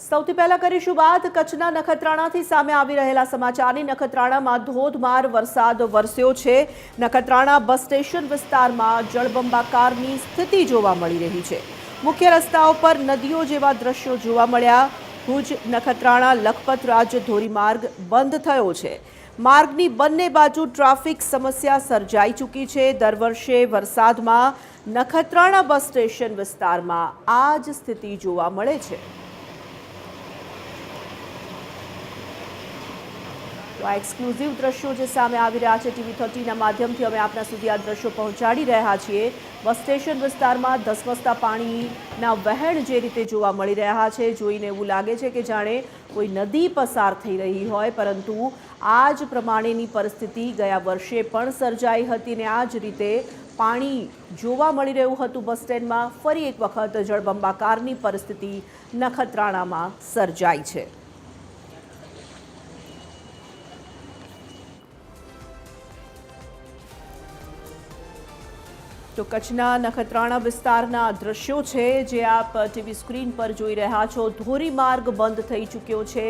સૌથી પહેલા કરીશું વાત. કચ્છના નખત્રાણાથી સામે આવી રહેલા સમાચારની. નખત્રાણામાં ધોધમાર વરસાદ વરસ્યો છે. નખત્રાણા બસ સ્ટેશન વિસ્તારમાં જળબંબાકારની સ્થિતિ જોવા મળી રહી છે. મુખ્ય રસ્તાઓ પર નદીઓ જેવા દ્રશ્યો જોવા મળ્યા. ભુજ, નખત્રાણા, લખપત રાજ્ય ધોરીમાર્ગ બંધ થયો છે. માર્ગની બંને બાજુ ટ્રાફિક સમસ્યા સર્જાઈ ચૂકી છે. દર વર્ષે વરસાદમાં નખત્રાણા બસ સ્ટેશન વિસ્તારમાં આ જ સ્થિતિ જોવા મળે છે. તો આ એક્સક્લુઝિવ દ્રશ્યો જે સામે આવી રહ્યા છે ટીવી થર્ટીના માધ્યમથી અમે આપના સુધી આ દ્રશ્યો પહોંચાડી રહ્યા છીએ. બસ સ્ટેશન વિસ્તારમાં ધસમસતા પાણીના વહેણ જે રીતે જોવા મળી રહ્યા છે, જોઈને એવું લાગે છે કે જાણે કોઈ નદી પસાર થઈ રહી હોય, પરંતુ આ જ પ્રમાણેની પરિસ્થિતિ ગયા વર્ષે પણ સર્જાઈ હતી ને આ જ રીતે પાણી જોવા મળી રહ્યું હતું બસ સ્ટેન્ડમાં. ફરી એક વખત જળબંબાકારની પરિસ્થિતિ નખત્રાણામાં સર્જાઈ છે. તો કચ્છના નખત્રાણા વિસ્તારના દ્રશ્યો છે જે આપ ટીવી સ્ક્રીન પર જોઈ રહ્યા છો. ધોરીમાર્ગ બંધ થઈ ચૂક્યો છે.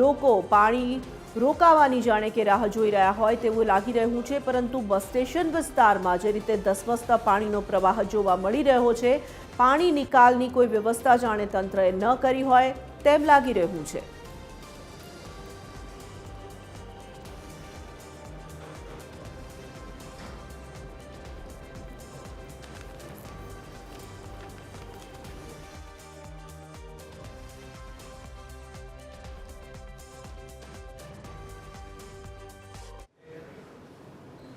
લોકો પાણી રોકાવાની જાણે કે રાહ જોઈ રહ્યા હોય તેવું લાગી રહ્યું છે, પરંતુ બસ સ્ટેશન વિસ્તારમાં જે રીતે ધસમસતા પાણીનો પ્રવાહ જોવા મળી રહ્યો છે, પાણી નિકાલની કોઈ વ્યવસ્થા જાણે તંત્રએ ન કરી હોય તેમ લાગી રહ્યું છે.